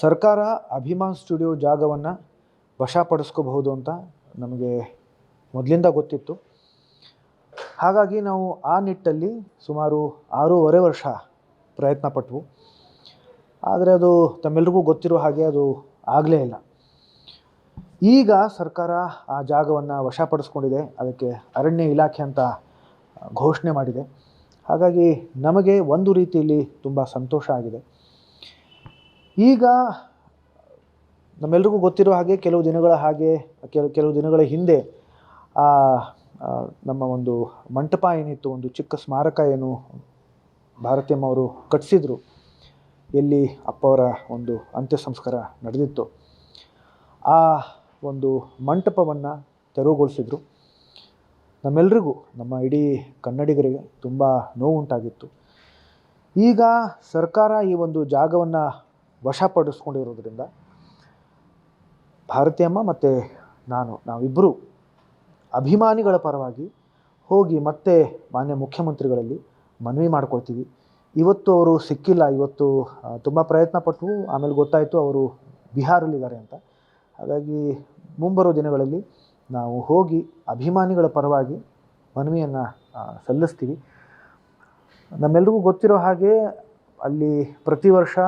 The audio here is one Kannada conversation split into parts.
ಸರ್ಕಾರ ಅಭಿಮಾನ್ ಸ್ಟುಡಿಯೋ ಜಾಗವನ್ನು ವಶಪಡಿಸ್ಕೋಬಹುದು ಅಂತ ನಮಗೆ ಮೊದಲಿಂದ ಗೊತ್ತಿತ್ತು. ಹಾಗಾಗಿ ನಾವು ಆ ನಿಟ್ಟಲ್ಲಿ ಸುಮಾರು ಆರೂವರೆ ವರ್ಷ ಪ್ರಯತ್ನ ಪಟ್ವು ಆದರೆ ಅದು ತಮ್ಮೆಲ್ರಿಗೂ ಗೊತ್ತಿರೋ ಹಾಗೆ ಅದು ಆಗಲೇ ಇಲ್ಲ. ಈಗ ಸರ್ಕಾರ ಆ ಜಾಗವನ್ನು ವಶಪಡಿಸ್ಕೊಂಡಿದೆ. ಅದಕ್ಕೆ ಅರಣ್ಯ ಇಲಾಖೆ ಅಂತ ಘೋಷಣೆ ಮಾಡಿದೆ. ಹಾಗಾಗಿ ನಮಗೆ ಒಂದು ರೀತಿಯಲ್ಲಿ ತುಂಬ ಸಂತೋಷ ಆಗಿದೆ. ಈಗ ನಮ್ಮೆಲ್ರಿಗೂ ಗೊತ್ತಿರೋ ಹಾಗೆ ಕೆಲವು ದಿನಗಳ ಹಾಗೆ ಕೆಲವು ಕೆಲವು ದಿನಗಳ ಹಿಂದೆ ಆ ನಮ್ಮ ಒಂದು ಮಂಟಪ ಏನಿತ್ತು, ಒಂದು ಚಿಕ್ಕ ಸ್ಮಾರಕ ಏನು ಭಾರತೀಯಮ್ಮ ಅವರು ಕಟ್ಟಿಸಿದ್ರು. ಎಲ್ಲಿ ಅಪ್ಪವರ ಒಂದು ಅಂತ್ಯ ಸಂಸ್ಕಾರ ನಡೆದಿತ್ತು. ಆ ಒಂದು ಮಂಟಪವನ್ನು ತೆರವುಗೊಳಿಸಿದ್ರು. ನಮ್ಮೆಲ್ರಿಗೂ, ನಮ್ಮ ಇಡೀ ಕನ್ನಡಿಗರಿಗೆ ತುಂಬ ನೋವುಂಟಾಗಿತ್ತು. ಈಗ ಸರ್ಕಾರ ಈ ಒಂದು ಜಾಗವನ್ನು ವಶಪಡಿಸ್ಕೊಂಡಿರೋದ್ರಿಂದ ಭಾರತೀಯಮ್ಮ ಮತ್ತು ನಾನು ನಾವಿಬ್ಬರು ಅಭಿಮಾನಿಗಳ ಪರವಾಗಿ ಹೋಗಿ ಮತ್ತೆ ಮಾನ್ಯ ಮುಖ್ಯಮಂತ್ರಿಗಳಲ್ಲಿ ಮನವಿ ಮಾಡ್ಕೊಳ್ತೀವಿ. ಇವತ್ತು ಅವರು ಸಿಕ್ಕಿಲ್ಲ, ಇವತ್ತು ತುಂಬ ಪ್ರಯತ್ನ ಪಟ್ಟು ಆಮೇಲೆ ಗೊತ್ತಾಯಿತು ಅವರು ಬಿಹಾರಲ್ಲಿದ್ದಾರೆ ಅಂತ. ಹಾಗಾಗಿ ಮುಂಬರೋ ದಿನಗಳಲ್ಲಿ ನಾವು ಹೋಗಿ ಅಭಿಮಾನಿಗಳ ಪರವಾಗಿ ಮನವಿಯನ್ನು ಸಲ್ಲಿಸ್ತೀವಿ. ನಮ್ಮೆಲ್ರಿಗೂ ಗೊತ್ತಿರೋ ಹಾಗೆ ಅಲ್ಲಿ ಪ್ರತಿ ವರ್ಷ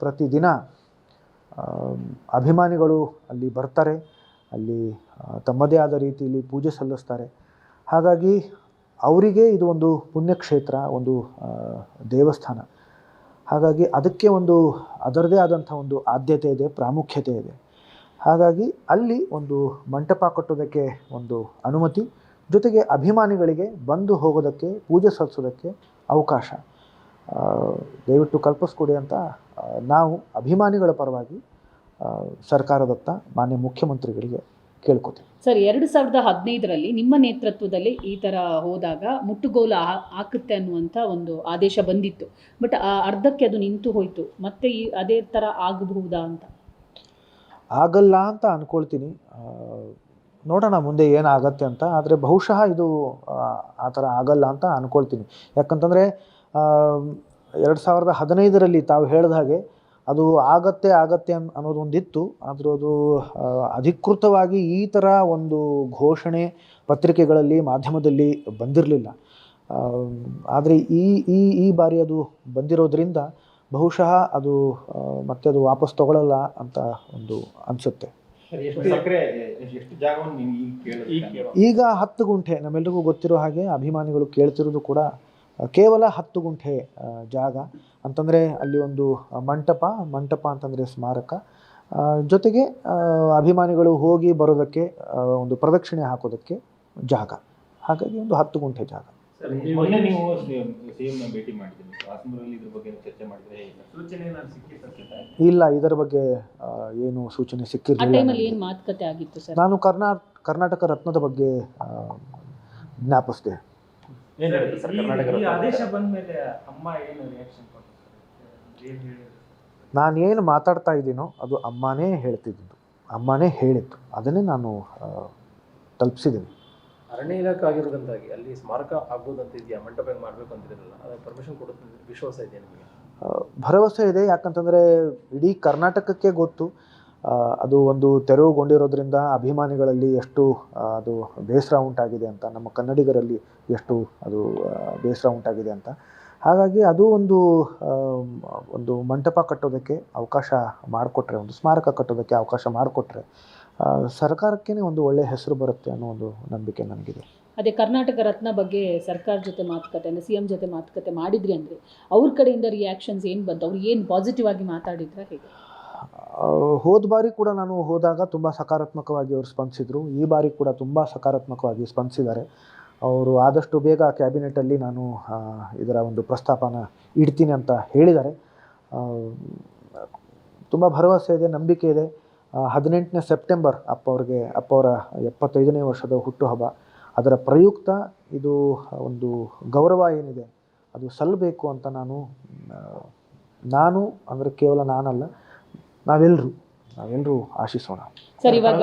ಪ್ರತಿದಿನ ಅಭಿಮಾನಿಗಳು ಅಲ್ಲಿ ಬರ್ತಾರೆ, ಅಲ್ಲಿ ತಮ್ಮದೇ ಆದ ರೀತಿಯಲ್ಲಿ ಪೂಜೆ ಸಲ್ಲಿಸ್ತಾರೆ. ಹಾಗಾಗಿ ಅವರಿಗೆ ಇದು ಒಂದು ಪುಣ್ಯಕ್ಷೇತ್ರ, ಒಂದು ದೇವಸ್ಥಾನ. ಹಾಗಾಗಿ ಅದಕ್ಕೆ ಒಂದು, ಅದರದೇ ಆದಂಥ ಒಂದು ಆದ್ಯತೆ ಇದೆ, ಪ್ರಾಮುಖ್ಯತೆ ಇದೆ. ಹಾಗಾಗಿ ಅಲ್ಲಿ ಒಂದು ಮಂಟಪ ಕಟ್ಟೋದಕ್ಕೆ ಒಂದು ಅನುಮತಿ, ಜೊತೆಗೆ ಅಭಿಮಾನಿಗಳಿಗೆ ಬಂದು ಹೋಗೋದಕ್ಕೆ, ಪೂಜೆ ಸಲ್ಲಿಸೋದಕ್ಕೆ ಅವಕಾಶ. ದಯವಿಟ್ಟು ಕಲ್ಪಿಸ್ಕೊಡಿ ಅಂತ ನಾವು ಅಭಿಮಾನಿಗಳ ಪರವಾಗಿ ಸರ್ಕಾರದತ್ತ ಮಾನ್ಯ ಮುಖ್ಯಮಂತ್ರಿಗಳಿಗೆ ಕೇಳ್ಕೊತೀವಿ. ಸರ್ ಎರಡು ಸಾವಿರದ ಹದಿನೈದರಲ್ಲಿ ನಿಮ್ಮ ನೇತೃತ್ವದಲ್ಲಿ ಈ ಥರ ಹೋದಾಗ ಮುಟ್ಟುಗೋಲು ಆಗುತ್ತೆ ಹಾಕುತ್ತೆ ಅನ್ನುವಂಥ ಒಂದು ಆದೇಶ ಬಂದಿತ್ತು. ಬಟ್ ಆ ಅರ್ಧಕ್ಕೆ ಅದು ನಿಂತು ಹೋಯಿತು. ಮತ್ತೆ ಈ ಅದೇ ಥರ ಆಗಬಹುದಾ ಅಂತ? ಆಗಲ್ಲ ಅಂತ ಅಂದ್ಕೊಳ್ತೀನಿ ನೋಡೋಣ ಮುಂದೆ ಏನಾಗತ್ತೆ ಅಂತ. ಆದರೆ ಬಹುಶಃ ಇದು ಆ ಥರ ಆಗಲ್ಲ ಅಂತ ಅಂದ್ಕೊಳ್ತೀನಿ ಯಾಕಂತಂದರೆ ಎರಡು ಸಾವಿರದ ಹದಿನೈದರಲ್ಲಿ ತಾವು ಹೇಳಿದ ಹಾಗೆ ಅದು ಆಗತ್ತೆ ಆಗತ್ತೆ ಅನ್ ಅನ್ನೋದು ಒಂದಿತ್ತು. ಆದರೂ ಅದು ಅಧಿಕೃತವಾಗಿ ಈ ಥರ ಒಂದು ಘೋಷಣೆ ಪತ್ರಿಕೆಗಳಲ್ಲಿ ಮಾಧ್ಯಮದಲ್ಲಿ ಬಂದಿರಲಿಲ್ಲ. ಆದರೆ ಈ ಈ ಈ ಬಾರಿ ಅದು ಬಂದಿರೋದ್ರಿಂದ ಬಹುಶಃ ಅದು ಮತ್ತೆ ಅದು ವಾಪಸ್ ತಗೊಳ್ಳಲ್ಲ ಅಂತ ಒಂದು ಅನಿಸುತ್ತೆ. ಈಗ ಹತ್ತು ಗುಂಟೆ ನಮ್ಮೆಲ್ರಿಗೂ ಗೊತ್ತಿರೋ ಹಾಗೆ ಅಭಿಮಾನಿಗಳು ಕೇಳ್ತಿರೋದು ಕೂಡ ಕೇವಲ ಹತ್ತು ಗುಂಟೆ ಜಾಗ ಅಂತಂದರೆ ಅಲ್ಲಿ ಒಂದು ಮಂಟಪ ಮಂಟಪ ಅಂತಂದರೆ ಸ್ಮಾರಕ. ಜೊತೆಗೆ ಅಭಿಮಾನಿಗಳು ಹೋಗಿ ಬರೋದಕ್ಕೆ ಒಂದು ಪ್ರದಕ್ಷಿಣೆ ಹಾಕೋದಕ್ಕೆ ಜಾಗ. ಹಾಗಾಗಿ ಒಂದು ಹತ್ತು ಗುಂಟೆ ಜಾಗ. ಸರ್, ಮೊನ್ನೆ ನೀವು ಸಿಎಂ ಭೇಟಿ ಮಾಡಿದ್ದೀರಿ ಕಾಶ್ಮೀರಲ್ಲಿ ಇದ್ರ ಬಗ್ಗೆ ಚರ್ಚೆ ಮಾಡಿದ್ರೆ ಹೇಗೆ ಸೂಚನೆ ಏನಾದ್ರು ಸಿಕ್ಕಿರ್ತದೆ ಇಲ್ಲ ಇದರ ಬಗ್ಗೆ ಏನು ಸೂಚನೆ ಆ ಸಿಕ್ಕಿರಲಿಲ್ಲ ಟೈಮಲ್ಲಿ ಏನು ಮಾತುಕತೆ ಆಗಿತ್ತು ಸರ್? ನಾನು ಕರ್ನಾ ಕರ್ನಾಟಕ ರತ್ನದ ಬಗ್ಗೆ ಜ್ಞಾಪಿಸಿದೆ. ಏನ್ ಹೇಳಿದ್ರು ಸರ್ ಕರ್ನಾಟಕ ಈ ರತ್ನ? ಆದೇಶ ಬಂದ್ಮೇಲೆ ಅಮ್ಮ ಏನು ರಿಯಾಕ್ಷನ್ ಕೊಡ್ತಾರೆ ಏನು ಹೇಳಿದ್ರು? ಮಾತಾಡ್ತಾ ಇದ್ದೀನೋ ಅದು ಅಮ್ಮನೇ ಹೇಳ್ತಿದ್ದು ಅಮ್ಮನೇ ಹೇಳಿತ್ತು ಅದನ್ನೇ ನಾನು ತಲುಪಿಸಿದ್ದೀನಿ. ಅರಣ್ಯ ಇಲಾಖೆ ಆಗಿರೋದಂತಾಗಿ ಅಲ್ಲಿ ಸ್ಮಾರಕ ಆಗ್ಬೋದಂತ ಇದೆಯಾ? ಮಂಟಪ ಮಾಡಬೇಕು ಅಂತಿರಲ್ಲ ಅಂತಿರಲಿಲ್ಲ. ಅದಕ್ಕೆ ಪರ್ಮಿಷನ್ ಕೊಡುತ್ತೆ. ವಿಶ್ವಾಸ ಇದೆ ನಿಮಗೆ? ಭರವಸೆ ಇದೆ. ಯಾಕಂತಂದರೆ ಇಡೀ ಕರ್ನಾಟಕಕ್ಕೆ ಗೊತ್ತು. ಅದು ಒಂದು ತೆರವುಗೊಂಡಿರೋದ್ರಿಂದ ಅಭಿಮಾನಿಗಳಲ್ಲಿ ಎಷ್ಟು ಅದು ಬೇಸರ ಉಂಟಾಗಿದೆ ಅಂತ, ನಮ್ಮ ಕನ್ನಡಿಗರಲ್ಲಿ ಎಷ್ಟು ಅದು ಬೇಸರ ಉಂಟಾಗಿದೆ ಅಂತ. ಹಾಗಾಗಿ ಅದು ಒಂದು ಒಂದು ಮಂಟಪ ಕಟ್ಟೋದಕ್ಕೆ ಅವಕಾಶ ಮಾಡಿಕೊಟ್ರೆ, ಒಂದು ಸ್ಮಾರಕ ಕಟ್ಟೋದಕ್ಕೆ ಅವಕಾಶ ಮಾಡಿಕೊಟ್ರೆ ಸರ್ಕಾರಕ್ಕೇ ಒಂದು ಒಳ್ಳೆಯ ಹೆಸರು ಬರುತ್ತೆ ಅನ್ನೋ ಒಂದು ನಂಬಿಕೆ ನನಗಿದೆ. ಅದೇ ಕರ್ನಾಟಕ ರತ್ನ ಬಗ್ಗೆ ಸರ್ಕಾರ ಜೊತೆ ಮಾತುಕತೆ, ಅಂದರೆ ಸಿ ಎಂ ಜೊತೆ ಮಾತುಕತೆ ಮಾಡಿದ್ರಿ ಅಂದರೆ ಅವ್ರ ಕಡೆಯಿಂದ ರಿಯಾಕ್ಷನ್ಸ್ ಏನು ಬಂತು? ಅವ್ರು ಏನು ಪಾಸಿಟಿವ್ ಆಗಿ ಮಾತಾಡಿದ್ರ ಹೇಗೆ? ಹೋದ ಬಾರಿ ಕೂಡ ನಾನು ಹೋದಾಗ ತುಂಬ ಸಕಾರಾತ್ಮಕವಾಗಿ ಅವರು ಸ್ಪಂದಿಸಿದರು. ಈ ಬಾರಿ ಕೂಡ ತುಂಬ ಸಕಾರಾತ್ಮಕವಾಗಿ ಸ್ಪಂದಿಸಿದ್ದಾರೆ. ಅವರು ಆದಷ್ಟು ಬೇಗ ಕ್ಯಾಬಿನೆಟಲ್ಲಿ ನಾನು ಇದರ ಒಂದು ಪ್ರಸ್ತಾಪನ ಇಡ್ತೀನಿ ಅಂತ ಹೇಳಿದ್ದಾರೆ. ತುಂಬ ಭರವಸೆ ಇದೆ, ನಂಬಿಕೆ ಇದೆ. ಹದಿನೆಂಟನೇ ಸೆಪ್ಟೆಂಬರ್ ಅಪ್ಪ ಅವ್ರಿಗೆ, ಅಪ್ಪ ಅವರ ಎಪ್ಪತ್ತೈದನೇ ವರ್ಷದ ಹುಟ್ಟುಹಬ್ಬ. ಅದರ ಪ್ರಯುಕ್ತ ಇದು ಒಂದು ಗೌರವ ಏನಿದೆ, ಅದು ಸಲ್ಲಬೇಕು ಅಂತ ನಾನು ನಾನು ಅಂದರೆ ಕೇವಲ ನಾನಲ್ಲ ನಾವೆಲ್ಲರೂ ನಾವೆಲ್ಲರೂ ಆಶಿಸೋಣ. ಸರ್ ಇವಾಗ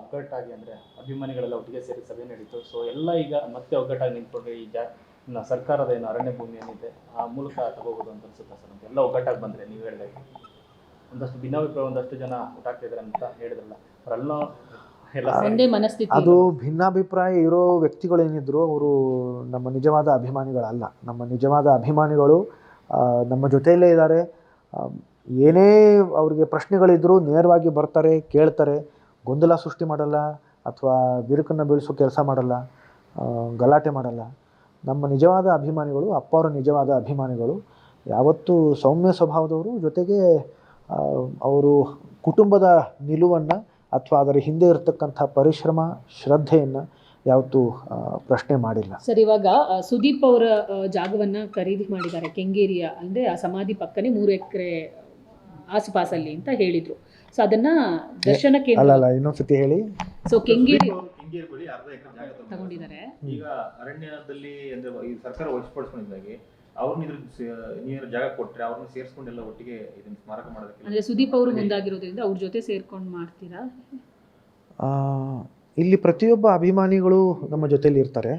ಒಗ್ಗಟ್ಟಾಗಿ ಅಂದ್ರೆ ಅಭಿಮಾನಿಗಳೆಲ್ಲ ಒಟ್ಟಿಗೆ ಸೇರಿ ಸಭೆ ನಡೀತು. ಸೊ ಎಲ್ಲ ಈಗ ಮತ್ತೆ ಒಗ್ಗಟ್ಟಾಗಿ ನಿಂತ್ಕೊಂಡ್ರೆ ಈಗ ಸರ್ಕಾರದ ಏನು ಅರಣ್ಯ ಭೂಮಿ ಏನಿದೆ ಆ ಮೂಲಕ ತಗೋಬಹುದು ಅಂತ ಅನ್ಸುತ್ತೆ ಸರ್ ಎಲ್ಲ ಒಗ್ಗಟ್ಟಾಗಿ ಬಂದ್ರೆ ನೀವು ಹೇಳಿದಾಗ ಒಂದಷ್ಟು ಭಿನ್ನಾಭಿಪ್ರಾಯ ಒಂದಷ್ಟು ಜನ ಹುಟ್ಟಾಕ್ತಿದ್ದಾರೆ ಅಂತ ಹೇಳಿದ್ರಲ್ಲ. ಅವರೆಲ್ಲ ಎಲ್ಲ ಒಂದೇ ಮನಸ್ಥಿತಿ ಅದು ಭಿನ್ನಾಭಿಪ್ರಾಯ ಇರೋ ವ್ಯಕ್ತಿಗಳೇನಿದ್ರು ಅವರು ನಮ್ಮ ನಿಜವಾದ ಅಭಿಮಾನಿಗಳಲ್ಲ. ನಮ್ಮ ನಿಜವಾದ ಅಭಿಮಾನಿಗಳು ನಮ್ಮ ಜೊತೆಯಲ್ಲೇ ಇದ್ದಾರೆ ಏನೇ ಅವ್ರಿಗೆ ಪ್ರಶ್ನೆಗಳಿದ್ದರೂ ನೇರವಾಗಿ ಬರ್ತಾರೆ, ಕೇಳ್ತಾರೆ, ಗೊಂದಲ ಸೃಷ್ಟಿ ಮಾಡಲ್ಲ ಅಥವಾ ಬಿರುಕನ್ನು ಬೀಳಿಸೋ ಕೆಲಸ ಮಾಡಲ್ಲ ಗಲಾಟೆ ಮಾಡಲ್ಲ. ನಮ್ಮ ನಿಜವಾದ ಅಭಿಮಾನಿಗಳು ಅಪ್ಪ ಅವರ ನಿಜವಾದ ಅಭಿಮಾನಿಗಳು, ಯಾವತ್ತೂ ಸೌಮ್ಯ ಸ್ವಭಾವದವರು ಜೊತೆಗೆ ಅವರು ಕುಟುಂಬದ ನಿಲುವನ್ನು ಅಥವಾ ಅದರ ಹಿಂದೆ ಇರತಕ್ಕಂಥ ಪರಿಶ್ರಮ, ಶ್ರದ್ಧೆಯನ್ನು ಯಾವತ್ತೂ ಪ್ರಶ್ನೆ ಮಾಡಿಲ್ಲ. ಸರ್, ಇವಾಗ ಸುದೀಪ್ ಅವರ ಜಾಗವನ್ನ ಖರೀದಿ ಮಾಡಿದ್ದಾರೆ ಕೆಂಗೇರಿಯ, ಅಂದರೆ ಆ ಸಮಾಧಿ ಪಕ್ಕನೆ ಮೂರು ಎಕರೆ ಆಸುಪಾಸಲ್ಲಿ ಅಂತ ಹೇಳಿದ್ರು. ಸೊ ಅದನ್ನ ದರ್ಶನ ಅಲ್ಲ ಕೇಂದ್ರ ಅಲ್ಲ ಇನ್ನೊಂದ್ಸತಿ ಹೇಳಿ. ಸೊ ಕೆಂಗೇರಿ ಕೆಂಗೇರಿ ಬಳಿ ಅರ್ಧ ಎಕರೆ ಜಾಗ ತಗೊಂಡಿದ್ದಾರೆ. ತಗೊಂಡಿದ್ದಾರೆ ಈಗ ಅರಣ್ಯದಲ್ಲಿ ಅಂದ್ರೆ ಈ ಸರ್ಕಾರ ವಶಪಡಿಸ್ಕೊಂಡಿದ್ದಾಗೆ ಅವ್ರನ್ನ ಇದ್ರ ನೀರು ಜಾಗ ಕೊಟ್ರೆ ಅವ್ರನ್ನ ಸೇರಿಸ್ಕೊಂಡೆಲ್ಲ ಒಟ್ಟಿಗೆ ಇದನ್ನ ಸ್ಮಾರಕ ಮಾಡೋದಕ್ಕೆ ಅಂದ್ರೆ ಸುದೀಪ್ ಅವರು ಮುಂದಾಗಿರೋದ್ರಿಂದ ಅವ್ರ ಜೊತೆ ಸೇರ್ಕೊಂಡು ಮಾಡ್ತೀರಾ? ಆ, ಇಲ್ಲಿ ಪ್ರತಿಯೊಬ್ಬ ಅಭಿಮಾನಿಗಳು ನಮ್ಮ ಜೊತೆಯಲ್ಲಿ ಇರ್ತಾರೆ.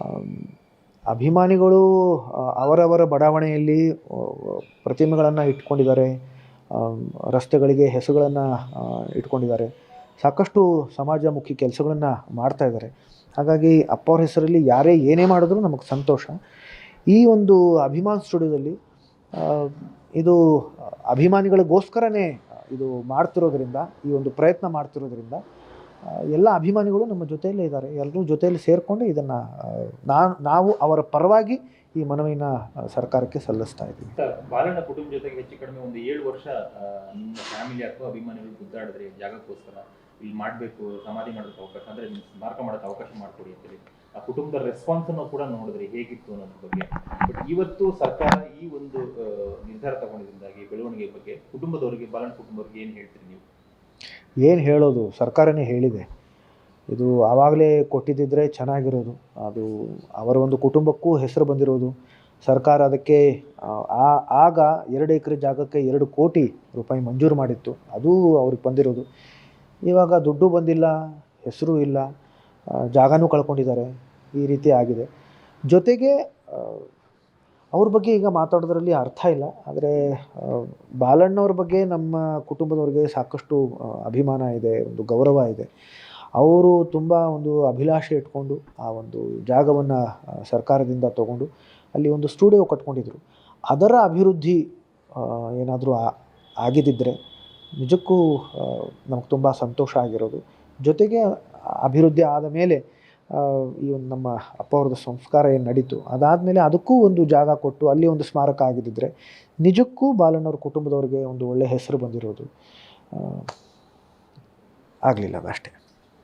ಆಮ್, ಅಭಿಮಾನಿಗಳು ಆ, ಅವರವರ ಬಡಾವಣೆಯಲ್ಲಿ ಪ್ರತಿಮೆಗಳನ್ನು ಇಟ್ಕೊಂಡಿದ್ದಾರೆ. ರಸ್ತೆಗಳಿಗೆ ಹೆಸರುಗಳನ್ನು ಇಟ್ಕೊಂಡಿದ್ದಾರೆ. ಸಾಕಷ್ಟು ಸಮಾಜಮುಖಿ ಕೆಲಸಗಳನ್ನು ಮಾಡ್ತಾ ಇದ್ದಾರೆ. ಹಾಗಾಗಿ ಅಪ್ಪ ಅವ್ರ ಹೆಸರಲ್ಲಿ ಯಾರೇ ಏನೇ ಮಾಡಿದ್ರೂ ನಮಗೆ ಸಂತೋಷ. ಈ ಒಂದು ಅಭಿಮಾನ್ ಸ್ಟುಡಿಯೋದಲ್ಲಿ ಇದು ಅಭಿಮಾನಿಗಳಿಗೋಸ್ಕರನೇ ಇದು ಮಾಡ್ತಿರೋದ್ರಿಂದ, ಈ ಒಂದು ಪ್ರಯತ್ನ ಮಾಡ್ತಿರೋದ್ರಿಂದ ಎಲ್ಲ ಅಭಿಮಾನಿಗಳು ನಮ್ಮ ಜೊತೆಯಲ್ಲೇ ಇದ್ದಾರೆ. ಎಲ್ಲರೂ ಜೊತೆಯಲ್ಲಿ ಸೇರಿಕೊಂಡು ಇದನ್ನು ನಾನು ನಾವು ಅವರ ಪರವಾಗಿ ಈ ಮನವಿನ ಸರ್ಕಾರಕ್ಕೆ ಸಲ್ಲಿಸ್ತಾ ಇದ್ದೀವಿ. ಬಾಲಣ್ಣ ಕುಟುಂಬ ಜೊತೆಗೆ ಹೆಚ್ಚು ಕಡಿಮೆ ಒಂದು ಏಳು ವರ್ಷ ನಿಮ್ಮ ಫ್ಯಾಮಿಲಿ ಅಥವಾ ಅಭಿಮಾನಿಗಳು ಗುದ್ದಾಡಿದ್ರೆ ಜಾಗಕ್ಕೋಸ್ಕರ ಇಲ್ಲಿ ಮಾಡಬೇಕು ಸಮಾಧಿ ಮಾಡೋದಕ್ಕೆ ಅವಕಾಶ ಅಂದರೆ ಸ್ಮಾರಕ ಮಾಡೋಕ್ಕೆ ಅವಕಾಶ ಮಾಡಿಕೊಡಿ ಅಂತೇಳಿ ಆ ಕುಟುಂಬದ ರೆಸ್ಪಾನ್ಸನ್ನು ಕೂಡ ನೋಡಿದ್ರಿ ಹೇಗಿತ್ತು ಅನ್ನೋದ್ರ ಬಗ್ಗೆ. ಬಟ್ ಇವತ್ತು ಸರ್ಕಾರ ಈ ಒಂದು ನಿರ್ಧಾರ ತಗೊಂಡಿದ್ದರಿಂದಾಗಿ ಬೆಳವಣಿಗೆ ಬಗ್ಗೆ ಕುಟುಂಬದವರಿಗೆ ಬಾಲಣ್ಣ ಕುಟುಂಬದವ್ರಿಗೆ ಏನು ಹೇಳ್ತೀರಿ ನೀವು? ಏನು ಹೇಳೋದು ಸರ್ಕಾರನೇ ಹೇಳಿದೆ. ಇದು ಆವಾಗಲೇ ಕೊಟ್ಟಿದ್ದಿದ್ರೆ ಚೆನ್ನಾಗಿರೋದು. ಅದು ಅವರ ಒಂದು ಕುಟುಂಬಕ್ಕೂ ಹೆಸರು ಬಂದಿರೋದು. ಸರ್ಕಾರ ಅದಕ್ಕೆ ಆ, ಆಗ ಎರಡು ಎಕರೆ ಜಾಗಕ್ಕೆ ಎರಡು ಕೋಟಿ ರೂಪಾಯಿ ಮಂಜೂರು ಮಾಡಿತ್ತು. ಅದು ಅವ್ರಿಗೆ ಬಂದಿರೋದು. ಇವಾಗ ದುಡ್ಡು ಬಂದಿಲ್ಲ ಹೆಸರು ಇಲ್ಲ ಜಾಗನೂ ಕಳ್ಕೊಂಡಿದ್ದಾರೆ. ಈ ರೀತಿ ಆಗಿದೆ. ಜೊತೆಗೆ ಅವ್ರ ಬಗ್ಗೆ ಈಗ ಮಾತಾಡೋದ್ರಲ್ಲಿ ಅರ್ಥ ಇಲ್ಲ. ಆದರೆ ಬಾಲಣ್ಣವ್ರ ಬಗ್ಗೆ ನಮ್ಮ ಕುಟುಂಬದವ್ರಿಗೆ ಸಾಕಷ್ಟು ಅಭಿಮಾನ ಇದೆ ಒಂದು ಗೌರವ ಇದೆ. ಅವರು ತುಂಬ ಒಂದು ಅಭಿಲಾಷೆ ಇಟ್ಕೊಂಡು ಆ ಒಂದು ಜಾಗವನ್ನು ಸರ್ಕಾರದಿಂದ ತಗೊಂಡು ಅಲ್ಲಿ ಒಂದು ಸ್ಟುಡಿಯೋ ಕಟ್ಕೊಂಡಿದ್ದರು ಅದರ ಅಭಿವೃದ್ಧಿ ಏನಾದರೂ ಆಗಿದ್ದರೆ ನಿಜಕ್ಕೂ ನಮ್ಗೆ ತುಂಬ ಸಂತೋಷ ಆಗಿರೋದು. ಜೊತೆಗೆ ಅಭಿವೃದ್ಧಿ ಆದ ಮೇಲೆ ಈ ಒಂದು ನಮ್ಮ ಅಪ್ಪ ಸಂಸ್ಕಾರ ಏನು ನಡೀತು, ಅದಾದಮೇಲೆ ಅದಕ್ಕೂ ಒಂದು ಜಾಗ ಕೊಟ್ಟು ಅಲ್ಲಿ ಒಂದು ಸ್ಮಾರಕ ಆಗಿದ್ದಿದ್ರೆ ನಿಜಕ್ಕೂ ಬಾಲಣ್ಣವ್ರ ಕುಟುಂಬದವ್ರಿಗೆ ಒಂದು ಒಳ್ಳೆಯ ಹೆಸರು ಬಂದಿರೋದು. ಆಗಲಿಲ್ಲ ಅದಷ್ಟೇ